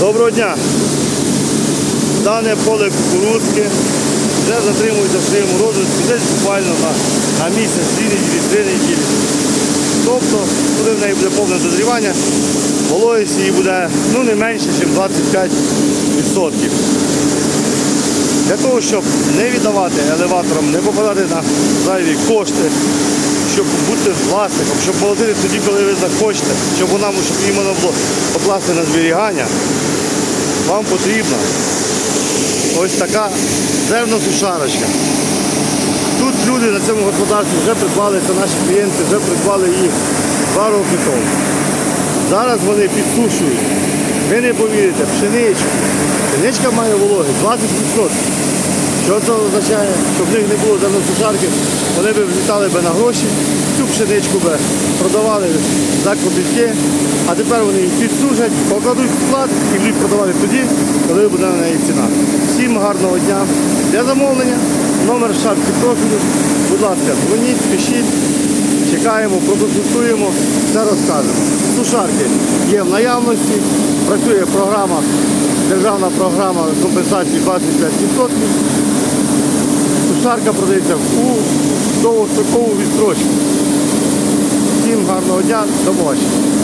Доброго дня. Дане поле кукурузки вже затримується в своєму розвитку десь буквально на, на місяць, дві неділі, три неділі. Тобто, коли в неї буде повне дозрівання, вологість її буде ну, не менше, ніж 25%. Для того, щоб не віддавати елеваторам, не попадати на зайві кошти, щоб бути власником, щоб молотити тоді, коли ви захочете, щоб вона щоб її було покласти на зберігання, вам потрібна ось така зерносушарочка. Тут люди на цьому господарстві вже придбали, це наші клієнти, вже придбали її два роки тому. Зараз вони підсушують. Ви не повірите, пшеничку. Пшеничка має вологість 20%. Що це означає? Щоб в них не було зерносушарки, вони б влітали би на гроші, цю пшеничку би продавали за копійки, а тепер вони їх підсушать, покладуть в склад і будуть продавати тоді, коли буде на неї ціна. Всім гарного дня. Для замовлення номер в шапці профілю. Будь ласка, дзвоніть, пишіть. Чекаємо, проконсультуємо, все розкажемо. Сушарки є в наявності, працює програма, державна програма компенсації 25%. Сушарка продається у довгострокову відстрочку. Всім гарного дня, до побачення.